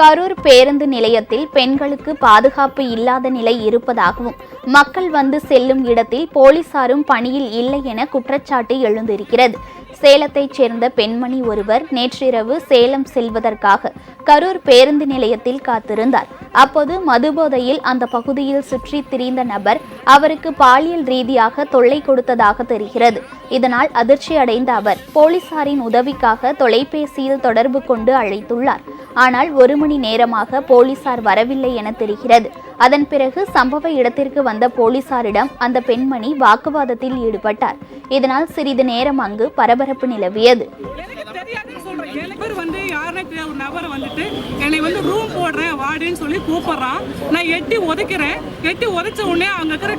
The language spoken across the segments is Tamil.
கரூர் பேருந்து நிலையத்தில் பெண்களுக்கு பாதுகாப்பு இல்லாத நிலை இருப்பதாகவும் மக்கள் வந்து செல்லும் இடத்தில் போலீசாரும் பணியில் இல்லை என குற்றச்சாட்டு எழுந்திருக்கிறது. சேலத்தைச் சேர்ந்த பெண்மணி ஒருவர் நேற்றிரவு சேலம் செல்வதற்காக கரூர் பேருந்து நிலையத்தில் காத்திருந்தார். அப்போது மதுபோதையில் அந்த பகுதியில் சுற்றி திரிந்த நபர் அவருக்கு பாலியல் ரீதியாக தொல்லை கொடுத்ததாக தெரிகிறது. இதனால் அதிர்ச்சி அடைந்த அவர் போலீசாரின் உதவிக்காக தொலைபேசியில் தொடர்பு கொண்டு அழைத்துள்ளார். ஆனால் ஒரு மணி நேரமாக போலீசார் வரவில்லை என தெரிகிறது. அதன் பிறகு சம்பவ இடத்திற்கு வந்த போலீசாரிடம் அந்த பெண்மணி வாக்குவாதத்தில் ஈடுபட்டார். இதனால் சிறிது நேரம் அங்கு பரபரப்பு நிலவியது. எனக்கு வந்து யாருன்னு ஒரு நபர் வந்துட்டு என்னை வந்து ரூம் போடுறேன் சொல்லி கூப்பிடுறான். நான் எட்டி உதைக்கிறேன் எட்டி உதைச்ச உடனே இருக்கிற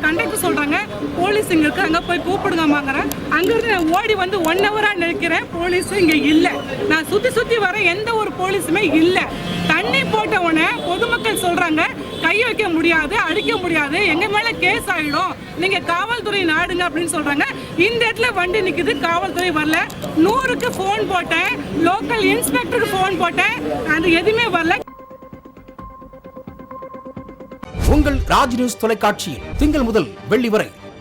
போலீஸ் இங்க இருக்கு. போய் கூப்பிடுங்கம்மாங்கிறேன் அங்கேருந்து நான் ஓடி வந்து ஒன் ஹவராக நிற்கிறேன். போலீஸ் இங்க இல்லை. நான் சுத்தி சுத்தி வர எந்த ஒரு போலீஸுமே இல்ல. தண்ணி போட்ட உடனே பொதுமக்கள் சொல்றாங்க கை வைக்க முடியாது அடிக்க முடியாது. எங்க மேல கேஸ் ஆயிடும். நீங்க காவல்துறை நாடுங்க அப்படின்னு சொல்றாங்க. இந்த இடத்துல வண்டி நிக்குது. காவல்துறை வரல. நூறுக்கு ஃபோன் போட்டேன். லோக்கல் இன்ஸ்பெக்டருக்கு ஃபோன் போட்டேன். அது எதுவுமே வரல. உங்கள் ராஜ் நியூஸ் தொலைக்காட்சியில் திங்கள் முதல் வெள்ளி வரை